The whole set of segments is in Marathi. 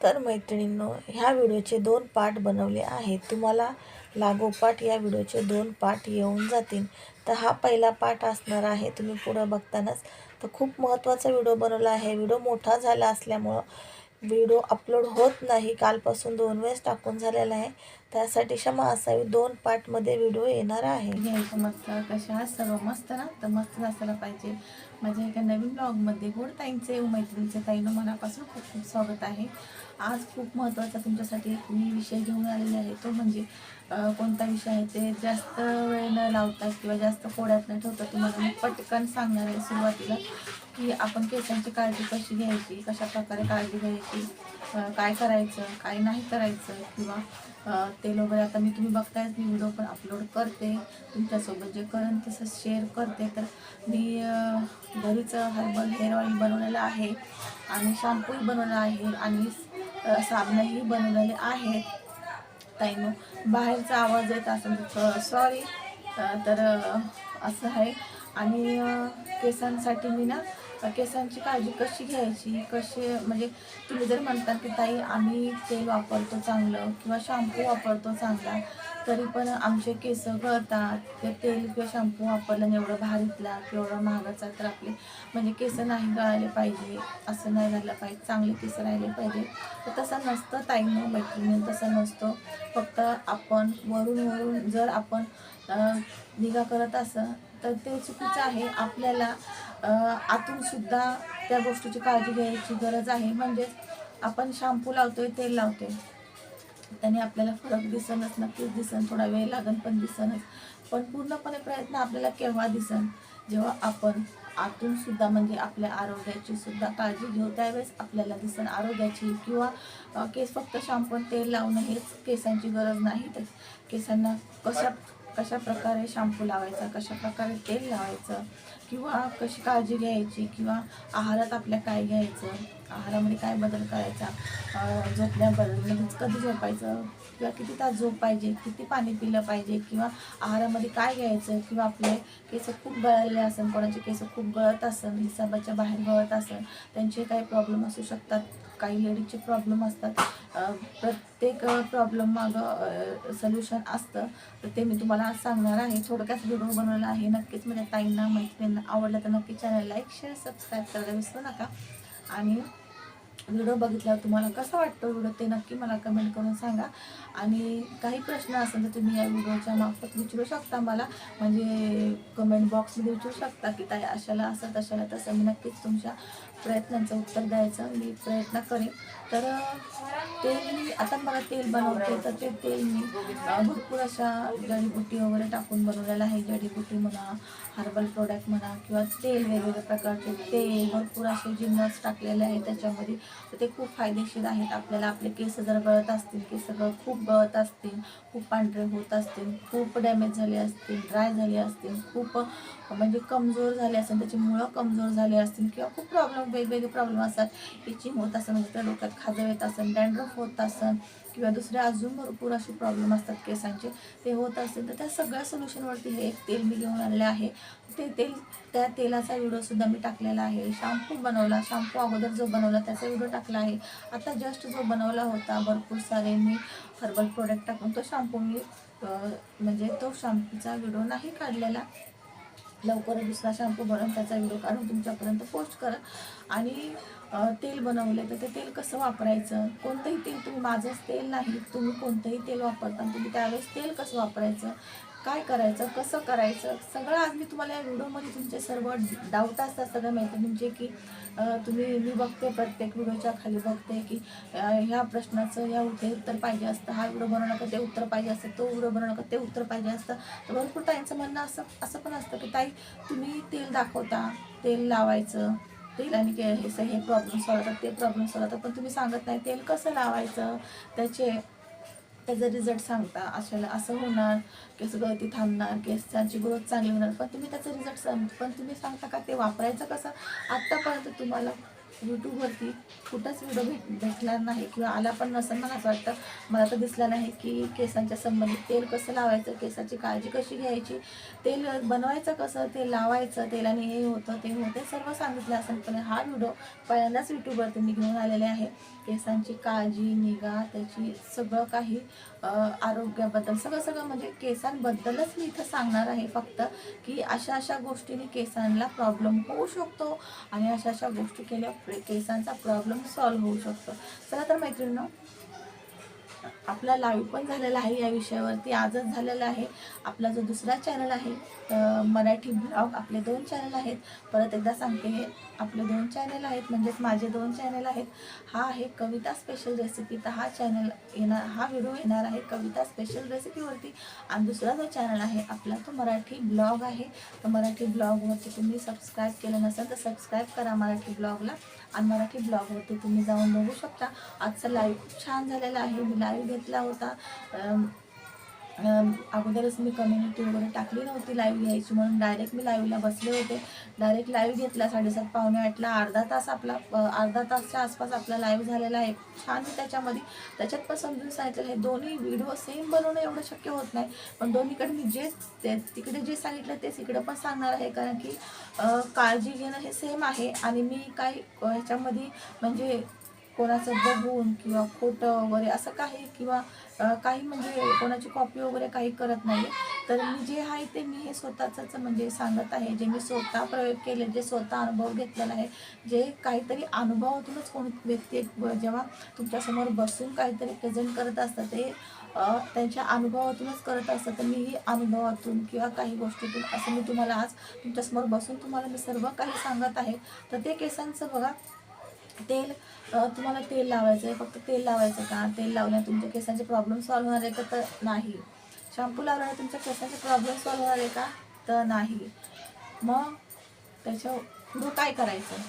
तर मैत्रिणींनो ह्या व्हिडिओचे दोन पार्ट बनवले आहेत. तुम्हाला लागोपाठ या व्हिडिओचे दोन पार्ट येऊन जातील. तर हा पहिला पार्ट असणार आहे तुम्ही पुढं बघतानाच. तर खूप महत्त्वाचा व्हिडिओ बनवला आहे. व्हिडिओ मोठा झाला असल्यामुळं व्हिडिओ अपलोड होत नाही. कालपासून दोन वेळेस टाकून झालेला आहे. त्यासाठी क्षमा असावी. दोन पार्टमध्ये व्हिडिओ येणार आहे. घ्यायचं मस्त कशा सर्व मस्त ना? तर मस्त नसायला पाहिजे. माझ्या एका नवीन ब्लॉगमध्ये गोड ताईंचे मैत्रिणीचे ताईनं मनापासून खूप खूप स्वागत आहे. आज खूप महत्त्वाचा तुमच्यासाठी एक मी विषय घेऊन आलेले आहे. तो म्हणजे कोणता विषय आहे? ते जास्त वेळ न लावता किंवा जास्त फोड्यात न ठेवता तुम्हाला मी पटकन सांगणार आहे सुरुवातीला की आपण केसांची काळजी कशी घ्यायची? कशा प्रकारे काळजी घ्यायची? काय करायचं काय नाही करायचं किंवा ते तेल वगैरे आता मी तुम्ही बघतायच मी व्हिडिओ पण अपलोड करते. तुमच्यासोबत जे करेन तसं शेअर करते. तर मी घरीच हर्बल हेअर ऑइल बनवलेलं आहे आणि शॅम्पूही बनवलेला आहे आणि साबणही बनवलेले आहेत. ताईनो बाहेरचा आवाज येत असेल तर सॉरी तर असं आहे. आणि केसांसाठी मी ना केसांची काळजी कशी घ्यायची? कशी म्हणजे तुम्ही जर म्हणता की ताई आम्ही तेल वापरतो चांगलं किंवा शॅम्पू वापरतो चांगला तरी पण आमचे केस गळतात. ते तेल किंवा शॅम्पू वापरल्याने एवढं भारीतला किंवा एवढा महागाचा तर आपले म्हणजे केस नाही गळाले पाहिजे असं नाही झालं पाहिजे चांगले केस राहिले पाहिजे. तर तसं नसतं ताईनं हो, मैत्रिणी तसं नसतं. फक्त आपण वरून वरून जर आपण निगा करत असं तर ते चुकीचं आहे. आपल्याला आतूनसुद्धा आतून सुद्धा त्या गोष्टीची काळजी घ्यायची गरज आहे. म्हणजेच आपण शॅम्पू लावतोय तेल लावतोय. त्याने आपल्याला फरक दिसनच नक्कीच दिसन. थोडा वेळ लागन पण दिसनच. पण पूर्णपणे प्रयत्न आपल्याला केव्हा दिसन? जेव्हा आपण आतून सुद्धा म्हणजे आपल्या आरोग्याची सुद्धा काळजी घेऊ त्यावेळेस आपल्याला दिसन आरोग्याची. किंवा केस फक्त शॅम्पू आणि तेल लावणं हेच केसांची गरज नाही. तर केसांना कशा कशा प्रकारे शॅम्पू लावायचा कशा प्रकारे तेल लावायचं किंवा कशी काळजी घ्यायची किंवा आहारात आपल्या काय घ्यायचं आहारामध्ये काय बदल करायचा अं, झोपण्याबद्दल म्हणजे कधी झोपायचं? किंवा किती तास झोप पाहिजे किती पाणी पिलं पाहिजे किंवा आहारामध्ये काय घ्यायचं किंवा आपले केस खूप गळले असेल कोणाचे केस खूप गळत असेल हिसाबाच्या बाहेर गळत असेल त्यांचे काही प्रॉब्लेम असू शकतात. काही लेडीजचे प्रॉब्लेम असतात. प्रत्येक प्रॉब्लेम मागं सोल्युशन असतं. तर ते मी तुम्हाला आज सांगणार आहे. थोडक्यात व्हिडिओ बनवला आहे. नक्कीच माझ्या ताईंना मैत्रिणींना आवडलं तर नक्की चॅनल लाईक शेअर सबस्क्राईब करायला विसरू नका. आणि व्हिडिओ बघितल्यावर तुम्हाला कसा वाटतो व्हिडिओ ते नक्की मला कमेंट करून सांगा. आणि काही प्रश्न असेल तर तुम्ही या व्हिडिओच्या मार्फत विचारू शकता मला. म्हणजे कमेंट बॉक्समध्ये विचारू शकता की ताई अशाला असं तशाला तसं मी नक्कीच तुमच्या प्रयत्नांचं उत्तर द्यायचं. मी प्रयत्न करेन. तर तेल मी आता मला तेल बनवते तर ते तेल मी भरपूर अशा जडीबुटी वगैरे टाकून बनवलेलं आहे. जडीबुटी म्हणा हर्बल प्रोडक्ट म्हणा किंवा तेल वेगवेगळ्या प्रकारचे तेल भरपूर असे जिन्नस टाकलेले आहेत त्याच्यामध्ये तर ते खूप फायदेशीर आहेत. आपल्याला आपले केस जर गळत असतील केस गळ खूप गळत असतील खूप पांढरे होत असतील खूप डॅमेज झाले असतील ड्राय झाले असतील खूप म्हणजे कमजोर झाले असतील त्याची मुळं कमजोर झाले असतील किंवा खूप प्रॉब्लेम वेगवेगळे प्रॉब्लेम असतात. इचिंग होत असेल म्हणजे त्या डोक्यात खाजव येत असेल डँड्रफ होत असेल किंवा दुसरे अजून भरपूर असे प्रॉब्लेम असतात केसांचे. ते होत असतील तर त्या सगळ्या सोल्युशनवरती हे एक तेल मी घेऊन आलेले आहे. ते तेल त्या तेलाचा व्हिडिओसुद्धा मी टाकलेला आहे. शॅम्पू बनवला शॅम्पू अगोदर जो बनवला त्याचा व्हिडिओ टाकला आहे. आता जस्ट जो बनवला होता भरपूर सारे मी हर्बल प्रोडक्ट टाकून तो शॅम्पू मी म्हणजे तो शॅम्पूचा व्हिडिओ नाही काढलेला. लवकरच दुसरा शॅम्पू बनवून त्याचा व्हिडिओ काढून तुमच्यापर्यंत पोस्ट करा. आणि तेल बनवले तर ते तेल कसं वापरायचं? कोणतंही तेल तुम्ही माझंच तेल नाही तुम्ही कोणतंही तेल वापरता तुम्ही त्यावेळेस तेल कसं वापरायचं? काय करायचं कसं करायचं सगळं आज मी तुम्हाला या व्हिडिओमध्ये तुमचे सर्व डाऊट असतात सगळं माहिती तुमचे की तुम्ही मी बघते प्रत्येक व्हिडिओच्या खाली बघते की ह्या प्रश्नाचं या ते उत्तर पाहिजे असतं हा व्हिडिओ बनवणं का ते उत्तर पाहिजे असतं तो व्हिडिओ बनवणं का ते उत्तर पाहिजे असतं. तर भरपूर ताईंचं म्हणणं असं असं पण असतं की ताई तुम्ही तेल दाखवता तेल लावायचं तेलाने आणि हे हे प्रॉब्लेम सॉल्व होतात ते प्रॉब्लेम सॉल्व होतात पण तुम्ही सांगत नाही तेल कसं लावायचं त्याचे त्याचा रिझल्ट सांगता अशाला असं होणार केस गळती थांबणार केसांची ग्रोथ चांगली होणार. पण तुम्ही त्याचा रिझल्ट सांग पण तुम्ही सांगता का ते वापरायचं कसं? आत्तापर्यंत तुम्हाला यूट्यूबवरती कुठंच व्हिडिओ भेट भेटणार नाही किंवा आला पण नसेल मला असं वाटतं. मला तर दिसलं नाही की केसांच्या संबंधित तेल कसं लावायचं केसाची काळजी कशी घ्यायची तेल बनवायचं कसं ते लावायचं तेलाने हे होतं ते होतं सर्व सांगितलं असेल पण हा व्हिडिओ पहिल्यांदाच यूट्यूबवरती मी घेऊन आलेले आहे. केसांची काळजी निगा त्याची सगळं काही आरोग्याबद्दल सगळं सगळं म्हणजे केसांबद्दलच मी इथं सांगणार आहे फक्त की अशा अशा गोष्टीने केसांना प्रॉब्लेम होऊ शकतो आणि अशा अशा गोष्टी केल्या केसांचा प्रॉब्लेम सॉल्व्ह होऊ शकतो. चला तर मैत्रिणीनं आपला लाईव्ह पण झालेला आहे या विषयावरती आजच झालेला आहे. आपला जो दुसरा चॅनल आहे मराठी ब्लॉग आपले दोन चॅनल आहेत. परत एकदा सांगते हे. आपले दोन चॅनल आहेत म्हणजेच माझे दोन चॅनल आहेत. हा आहे कविता स्पेशल रेसिपी तर हा चॅनल येणार हा व्हिडिओ येणार आहे कविता स्पेशल रेसिपीवरती आणि दुसरा जो चॅनल आहे आपला तो मराठी ब्लॉग आहे. तर मराठी ब्लॉगवरती तुम्ही सबस्क्राईब केलं नसेल तर सबस्क्राईब करा मराठी ब्लॉगला आणि मराठी ब्लॉगवरती तुम्ही जाऊन बघू शकता. आजचा लाईव्ह खूप छान झालेला आहे. मी लाईव्ह घेतला होता. अगोदरच मी कम्युनिटी वगैरे टाकली नव्हती लाईव्ह घ्यायची म्हणून डायरेक्ट मी लाईव्हला बसले होते. डायरेक्ट लाईव्ह घेतला साडेसात पावणे आठला अर्धा तास आपला अर्धा तासच्या आसपास आपला लाईव्ह झालेला आहे. छान आहे त्याच्यामध्ये. त्याच्यात पण समजून सांगितलेलं हे दोन्ही व्हिडिओ सेम बनवणं एवढं शक्य होत नाही. पण दोन्हीकडे मी जे ते तिकडे जे सांगितलं तेच इकडं पण सांगणार आहे. कारण की काळजी घेणं हे सेम आहे. आणि मी काही ह्याच्यामध्ये म्हणजे कोणाचं बघून किंवा खोटं वगैरे असं काही किंवा काही म्हणजे कोणाची कॉपी वगैरे काही करत नाही तर मी जे आहे ते मी हे स्वतःच म्हणजे सांगत आहे. जे मी स्वतः प्रयोग केले जे स्वतः अनुभव घेतलेला आहे जे काहीतरी अनुभवातूनच कोण व्यक्ती जेव्हा तुमच्यासमोर बसून काहीतरी प्रेझेंट करत असतात ते त्यांच्या अनुभवातूनच करत असतात तर मीही अनुभवातून किंवा काही गोष्टीतून असं मी तुम्हाला आज तुमच्यासमोर बसून तुम्हाला मी सर्व काही सांगत आहे. तर ते केसांचं बघा तेल तुम्हाला तेल लावायचं आहे फक्त तेल लावायचं का? तेल लावल्याने तुमच्या केसांचे प्रॉब्लेम सॉल्व्ह होणार आहे का? तर नाही. शॅम्पू लावल्याने तुमच्या केसांचे प्रॉब्लेम सॉल्व्ह होणार आहे का? तर नाही. मग त्याच्या पुढं काय करायचं?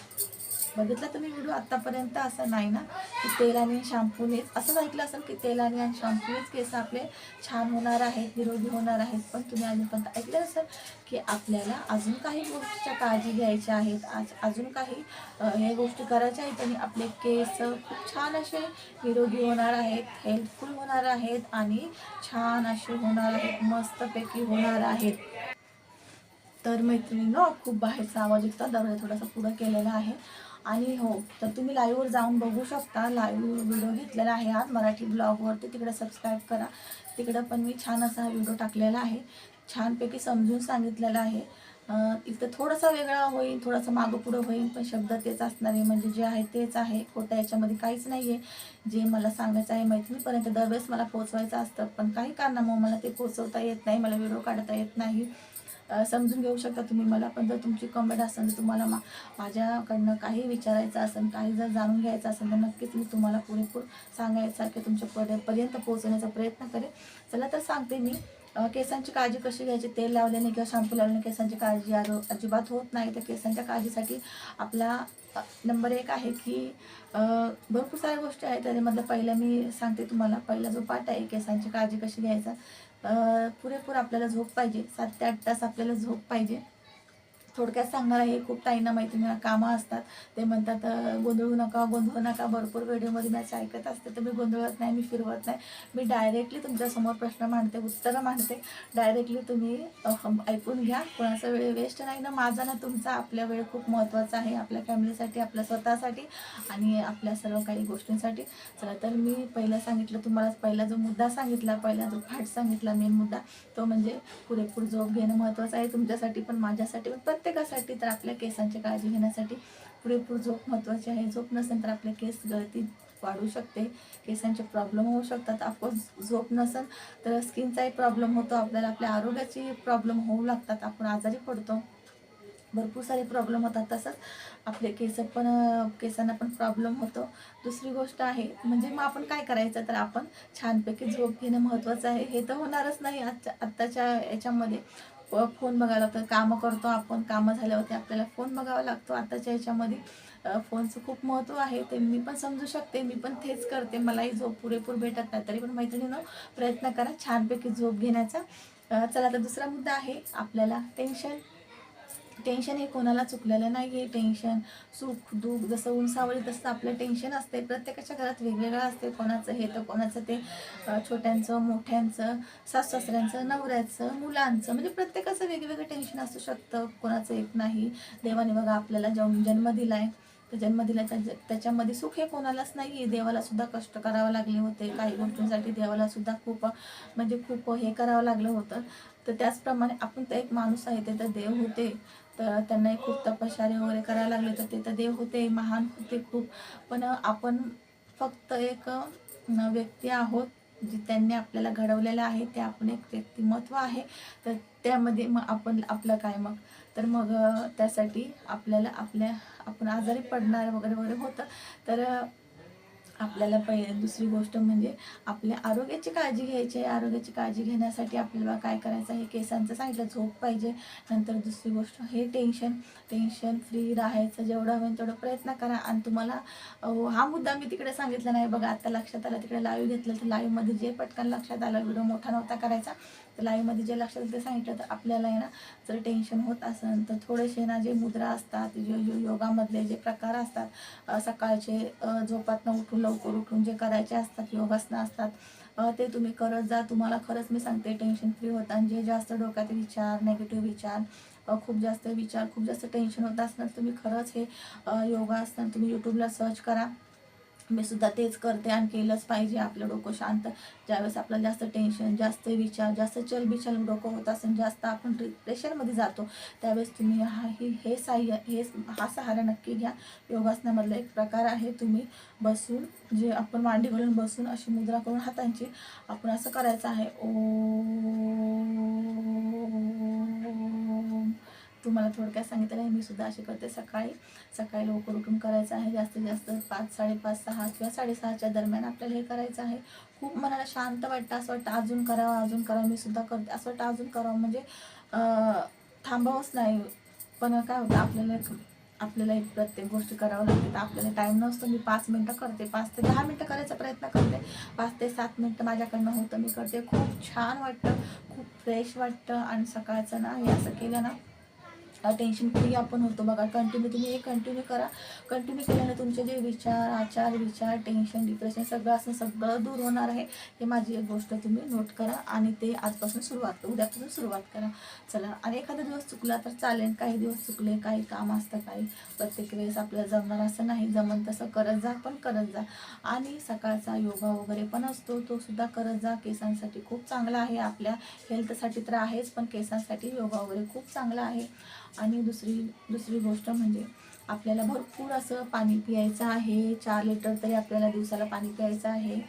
बघितलं तुम्ही व्हिडिओ आत्तापर्यंत असं नाही ना? की तेल आणि शॅम्पूनेच असंच ऐकलं असेल की तेल आणि शॅम्पूनेच केस आपले छान होणार आहेत निरोगी होणार आहेत. पण तुम्ही अजूनपर्यंत ऐकलं असेल की आपल्याला अजून काही गोष्टीच्या काळजी घ्यायच्या आहेत. आज अजून काही ह्या हे गोष्टी करायच्या आहेत आणि आपले केस खूप छान असे निरोगी होणार आहेत हेल्पफुल होणार आहेत आणि छान असे होणार आहेत मस्तपैकी होणार आहेत. तर मैत्रिणीनं खूप बाहेरचा आवाज येतो दरवाजा थोडासा पुढं केलेला आहे. आणि हो तर तुम्ही लाईव्हवर जाऊन बघू शकता. लाईव्ह व्हिडिओ घेतलेला आहे आज मराठी ब्लॉगवरती तिकडे सबस्क्राईब करा. तिकडं पण मी छान असा व्हिडिओ टाकलेला आहे. छानपैकी समजून सांगितलेला आहे. इथं थोडासा वेगळा होईल थोडासा मागं पुढं होईल पण शब्द तेच असणार आहे. म्हणजे जे आहे तेच आहे. खोटं याच्यामध्ये काहीच नाही आहे जे मला सांगायचं आहे मैत्रिणीपर्यंत दरवेळेस मला पोचवायचं असतं. पण काही कारणामुळे मला ते पोचवता येत नाही. मला व्हिडिओ काढता येत नाही. समजून घेऊ शकता तुम्ही मला पण जर तुमची कमेंट असेल तर तुम्हाला मा माझ्याकडनं काही विचारायचं असेल काही जर जाणून घ्यायचं असेल तर नक्कीच मी तुम्हाला पुरेपूर सांगायसारखे तुमच्या पर्यंत पोहोचवण्याचा प्रयत्न करेन. चला तर सांगते मी केसांची काळजी कशी घ्यायची? तेल लावल्याने किंवा शॅम्पू लावल्याने केसांची काळजी आरो अजिबात होत नाही. तर केसांच्या काळजीसाठी आपला नंबर एक आहे की भरपूर साऱ्या गोष्टी आहेत. त्याच्यामधलं पहिलं मी सांगते तुम्हाला. पहिला जो पाठ आहे केसांची काळजी कशी घ्यायचा? पुरेपूर आपल्याला झोप पाहिजे. सात ते आठ तास आपल्याला झोप पाहिजे. थोडक्यात सांगणार आहे खूप ताईंना मैत्रिणींना कामं असतात. ते म्हणतात गोंधळू नका गोंधळू नका भरपूर व्हिडिओमध्ये मी असं ऐकत असते तर मी गोंधळत नाही मी फिरवत नाही. मी डायरेक्टली तुमच्यासमोर प्रश्न मांडते उत्तरं मांडते. डायरेक्टली तुम्ही ऐकून घ्या. कोणाचा वेळ वेस्ट नाही ना माझा ना तुमचा. आपल्या वेळ खूप महत्त्वाचा आहे आपल्या फॅमिलीसाठी आपल्या स्वतःसाठी आणि आपल्या सर्व काही गोष्टींसाठी. चला तर मी पहिलं सांगितलं तुम्हाला पहिला जो मुद्दा सांगितला पहिला जो फाट सांगितला मेन मुद्दा तो म्हणजे पुरेपूर झोप घेणं महत्त्वाचं आहे. तुमच्यासाठी पण माझ्यासाठी पण प्रत्येकासाठी तर आपल्या केसांची काळजी घेण्यासाठी पुरेपूर झोप महत्त्वाची आहे. झोप नसेल तर आपले केस गळती वाढू शकते. केसांचे प्रॉब्लेम होऊ शकतात. ऑफकोर्स झोप नसेल तर स्किनचाही प्रॉब्लेम होतो. आपल्याला आपल्या आरोग्याची प्रॉब्लेम होऊ लागतात. आपण आजारी पडतो. भरपूर सारे प्रॉब्लेम होतात. तसंच आपले केस पण केसांना पण प्रॉब्लेम होतो. दुसरी गोष्ट आहे म्हणजे मग आपण काय करायचं? तर आपण छानपैकी झोप घेणं महत्त्वाचं आहे. हे तर होणारच नाही. आजच्या आत्ताच्या याच्यामध्ये. फोन बघायला लागतो कामं करतो आपण. कामं झाल्यावरती आपल्याला फोन बघावा लागतो. आत्ताच्या याच्यामध्ये फोनचं खूप महत्त्व आहे. ते मी पण समजू शकते. मी पण तेच करते. मलाही झोप पुरेपूर भेटत नाही. तरी पण मैत्रिणीनं प्रयत्न करा छानपैकी झोप घेण्याचा. चला तर दुसरा मुद्दा आहे आपल्याला टेन्शन टेन्शन हे कोणाला चुकलेलं नाही आहे टेन्शन सुख दुःख जसं उंचावळी तसं आपलं टेन्शन असते. प्रत्येकाच्या घरात वेगवेगळं असते. कोणाचं हे तर कोणाचं ते. छोट्यांचं मोठ्यांचं सासऱ्यांचं नवऱ्याचं मुलांचं. म्हणजे प्रत्येकाचं वेगवेगळं टेन्शन असू शकतं. कोणाचं एक नाही. देवाने बघा आपल्याला जन्म जन्म दिला आहे तर जन्म दिला त्याच्या त्याच्यामध्ये सुख हे कोणालाच नाही आहे देवालासुद्धा कष्ट करावं लागले होते. काही गोष्टींसाठी देवालासुद्धा खूप म्हणजे खूप हे करावं लागलं होतं. तर त्याचप्रमाणे आपण तर एक माणूस आहे ते तर देव होते. तर त्यांनाही खूप तपश्चर्या वगैरे करायला लागले. तर ते तर देव होते महान होते खूप. पण आपण फक्त एक व्यक्ती आहोत जे त्यांनी आपल्याला घडवलेलं आहे ते आपण एक व्यक्तिमत्व आहे. तर त्यामध्ये मग आपण आपलं काय मग? तर मग त्यासाठी आपल्याला आपल्या आपण आजारी पडणार वगैरे वगैरे होतं. तर आपल्याला पहि दुसरी गोष्ट म्हणजे आपल्या आरोग्याची काळजी घ्यायची आहे. आरोग्याची काळजी घेण्यासाठी आपल्याला काय करायचं हे केसांचं सांगितलं झोप पाहिजे. नंतर दुसरी गोष्ट हे टेन्शन टेन्शन फ्री राहायचं जेवढं होईल तेवढं प्रयत्न करा. आणि तुम्हाला हा मुद्दा मी तिकडे सांगितला नाही बघा. आता लक्षात आलं तिकडे लाईव्ह घेतलं तर लाईव्हमध्ये जे पटकन लक्षात आलं व्हिडिओ मोठा नव्हता करायचा. तर लाईव्हमध्ये जे लक्षात आलं ते सांगितलं तर आपल्याला आहे ना जर टेन्शन होत असेल तर थोडेसे ना जे मुद्रा असतात जो योगामधले जे प्रकार असतात सकाळचे झोपातनं उठून लवकर उठून जे करायचे असतात योगासनं असतात ते तुम्ही करत जा. तुम्हाला खरंच मी सांगते टेन्शन फ्री होता आणि जे जास्त डोक्यात विचार नेगेटिव्ह विचार खूप जास्त विचार खूप जास्त टेन्शन होत असणार तुम्ही खरंच हे योगासनं तुम्ही यूट्यूबला सर्च करा. मी सुद्धा तेच करते आणि केलंच पाहिजे. आपलं डोकं शांत. ज्यावेळेस आपल्याला जास्त टेन्शन जास्त विचार जास्त चलबिचल डोकं होत असेल जास्त आपण प्रेशरमध्ये जातो त्यावेळेस तुम्ही हा हे हे साह्य हे हा सहारा नक्की घ्या. योगासनामधला एक प्रकार आहे तुम्ही बसून जे आपण मांडी घालून बसून अशी मुद्रा करून हातांची आपण असं करायचं आहे. ओ तुम्हाला थोडक्यात सांगितलं आहे मी सुद्धा अशी करते. सकाळी सकाळी लवकर उठून करायचं आहे. जास्तीत जास्त पाच साडेपाच सहा किंवा साडेसहाच्या दरम्यान आपल्याला हे करायचं आहे. खूप मनाला शांत वाटतं असं वाटतं अजून करावं अजून करावं. मी सुद्धा करते. असं वाटतं अजून करावं. म्हणजे थांबावंच नाही. पण काय होतं आपल्याला एक आपल्याला एक प्रत्येक गोष्ट करावं लागते. तर आपल्याला टाईम नसतो. मी पाच मिनटं करते. पाच ते दहा मिनटं करायचा प्रयत्न करते. पाच ते सात मिनटं माझ्याकडनं होतं मी करते. खूप छान वाटतं. खूप फ्रेश वाटतं. आणि सकाळचं ना हे असं केलं ना टेन्शन फ्री आपण होतो बघा. कंटिन्यू तुम्ही हे कंटिन्यू करा. कंटिन्यू केल्याने तुमचे जे विचार आचार विचार टेन्शन डिप्रेशन सगळं असं सगळं दूर होणार आहे. हे माझी एक गोष्ट तुम्ही नोट करा आणि ते आजपासून सुरुवात उद्यापासून सुरुवात करा. चला आणि एखादा दिवस चुकला तर चालेल. काही दिवस चुकले काही काम असतं काही प्रत्येक वेळेस आपल्याला जमणार असं नाही. जमन तसं करत जा पण करत जा. आणि सकाळचा योगा वगैरे पण असतो. तो सुद्धा करत जा. केसांसाठी खूप चांगला आहे. आपल्या हेल्थसाठी तर आहेच पण केसांसाठी योगा वगैरे खूप चांगला आहे. आणि दुसरी दुसरी गोष्ट म्हणजे आपल्याला भरपूर असं पाणी प्यायचं आहे. चार लिटर तरी आपल्याला दिवसाला पाणी प्यायचं आहे.